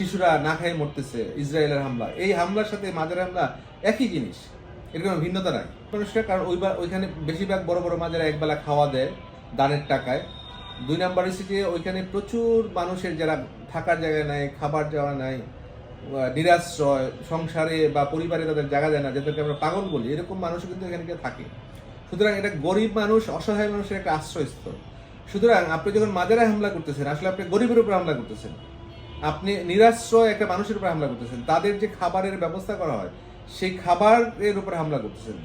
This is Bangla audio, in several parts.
শিশুরা না খেয়ে মরতেছে ইসরায়েলের হামলা। এই হামলার সাথে মাজারের হামলা একই জিনিস। এর কোনো ভিন্নতা নাই। মানুষের কারণ ওই ওইখানে বেশিরভাগ বড় বড় মাজারে একবেলা খাওয়া দেয় দানের টাকায়। দুই নাম্বার যে ওইখানে প্রচুর মানুষের যারা থাকার জায়গা নাই, খাবার যাওয়া নাই নিরাশ্রয়, সংসারে বা পরিবারে তাদের জায়গা দেয় না, যাদেরকে আমরা পাগল বলি, এরকম মানুষ কিন্তু এখানে থাকে। সুতরাং এটা গরিব মানুষ, অসহায় মানুষের একটা আশ্রয়স্থল। সুতরাং আপনি যখন মাজারে হামলা করতেছেন, আসলে আপনি গরিবের উপর হামলা করতেছেন। আপনি নিরাশ্রয় একটা মানুষের উপর হামলা করতেছেন। তাদের যে খাবারের ব্যবস্থা করা হয়, সেই খাবারের উপর হামলা করতেছেন।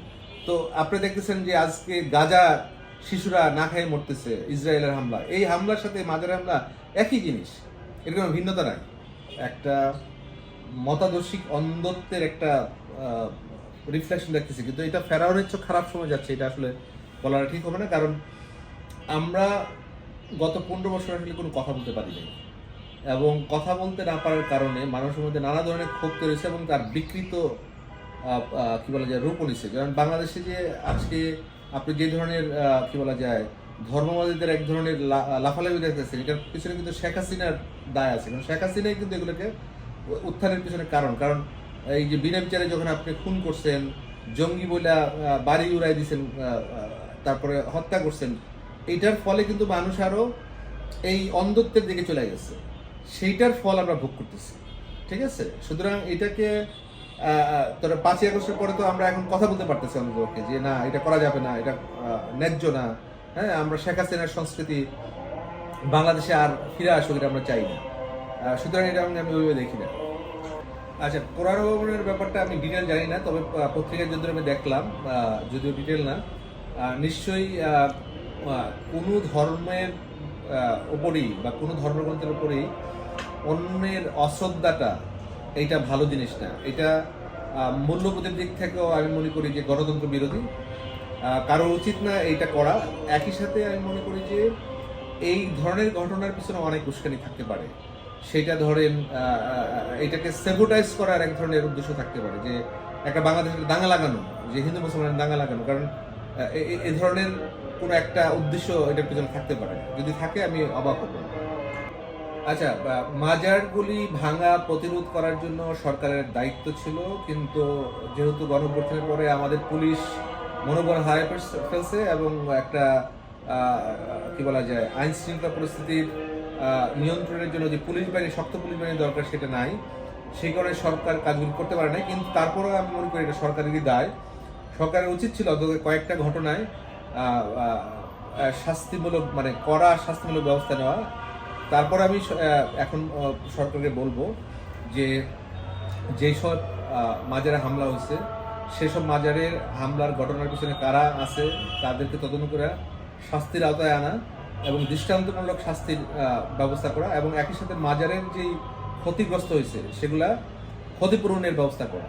তো আপনি দেখতেছেন যে আজকে গাজা শিশুরা না খেয়ে মরতেছে ইসরায়েলের হামলা। এই হামলার সাথে মাজার হামলা একই জিনিস। এর কোনো ভিন্নতা নাই। একটা মতাদর্শিক অন্ধত্বের একটা রিফ্লেকশন দেখতেছি। কিন্তু এটা ফেরাউনের চেয়ে খারাপ সময় যাচ্ছে। এটা আসলে বলাটা ঠিক হবে না। কারণ আমরা গত পনেরো বছর আসলে কোনো কথা বলতে পারি নাই। এবং কথা বলতে না পারার কারণে মানুষের মধ্যে নানা ধরনের ক্ষোভ তৈরি এবং তার বিকৃত কি বলা যায় রূপ নিছে। কারণ বাংলাদেশে যে আজকে আপনি যে ধরনের কি বলা যায় ধর্মবাদীদের এক ধরনের লাফালাফি দেখতেছেন এটার পিছনে কিন্তু শেখ হাসিনার দায় আছে। কারণ শেখ হাসিনাই কিন্তু এগুলোকে উত্থানের পিছনে কারণ। কারণ এই যে বিনা বিচারে যখন আপনি খুন করছেন জঙ্গি আহ, বাড়ি উড়াই আহ, তারপরে হত্যা করছেন এইটার ফলে কিন্তু মানুষ আরও এই অন্ধত্বের দিকে চলে গেছে। সেইটার ফল আমরা ভোগ করতেছি। ঠিক আছে? সুতরাং এটাকে তোরা পাঁচই আগস্টের পরে তো আমরা এখন কথা বলতে পারতেছি অন্ততপক্ষে যে, না, এটা করা যাবে না, এটা ন্যায্য না। হ্যাঁ আমরা শেখ হাসিনার সংস্কৃতি বাংলাদেশে আর ফিরে আসুক এটা আমরা চাই না। সুতরাং এটা আমি ওইভাবে দেখি না। আচ্ছা কোরআন ভবনের ব্যাপারটা আমি ডিটেল জানি না, তবে পত্রিকার যদি আমি দেখলাম যদিও ডিটেল না নিশ্চয়ই কোনো ধর্মের আহ, উপরেই বা কোনো ধর্মগ্রন্থের উপরেই অন্যের অশ্রদ্ধাটা এইটা ভালো জিনিস না। এটা মূল্যবোধের দিক থেকেও আমি মনে করি যে গণতন্ত্র বিরোধী। কারও উচিত না এইটা করা। একই সাথে আমি মনে করি যে এই ধরনের ঘটনার পিছনে অনেক উস্কানি থাকতে পারে। সেটা ধরেন এটাকে সেভোটাইজ করার এক ধরনের উদ্দেশ্য থাকতে পারে যে একটা বাংলাদেশের দাঙ্গা লাগানো যে হিন্দু মুসলমানের দাঙ্গা লাগানো। কারণ এ- ধরনের কোনো একটা উদ্দেশ্য এটার পিছনে থাকতে পারে যদি থাকে, আমি অবাক হব। আচ্ছা মাজারগুলি ভাঙা প্রতিরোধ করার জন্য সরকারের দায়িত্ব ছিল, কিন্তু যেহেতু গণঅভ্যুত্থানের পরে আমাদের পুলিশ মনোবল হারিয়ে ফেলছে- এবং একটা কি বলা যায় আইন শৃঙ্খলা পরিস্থিতির নিয়ন্ত্রণের জন্য যে পুলিশ বাহিনী, শক্ত পুলিশ বাহিনী দরকার সেটা নাই। সেই কারণে সরকার কাজগুলি করতে পারে না কিন্তু তারপরেও আমি মনে করি এটা সরকারেরই দায়। সরকারের উচিত ছিল কয়েকটা ঘটনায় শাস্তিমূলক মানে কড়া শাস্তিমূলক ব্যবস্থা নেওয়া। তারপর আমি এখন সরকারকে বলব যে যেসব মাজারে হামলা হয়েছে সেসব মাজারের হামলার ঘটনার পিছনে কারা আছে, তাদেরকে তদন্ত করে শাস্তির আওতায় আনা এবং দৃষ্টান্তমূলক শাস্তির ব্যবস্থা করা এবং একই সাথে মাজারের যেই ক্ষতিগ্রস্ত হয়েছে, সেগুলা ক্ষতিপূরণের ব্যবস্থা করা।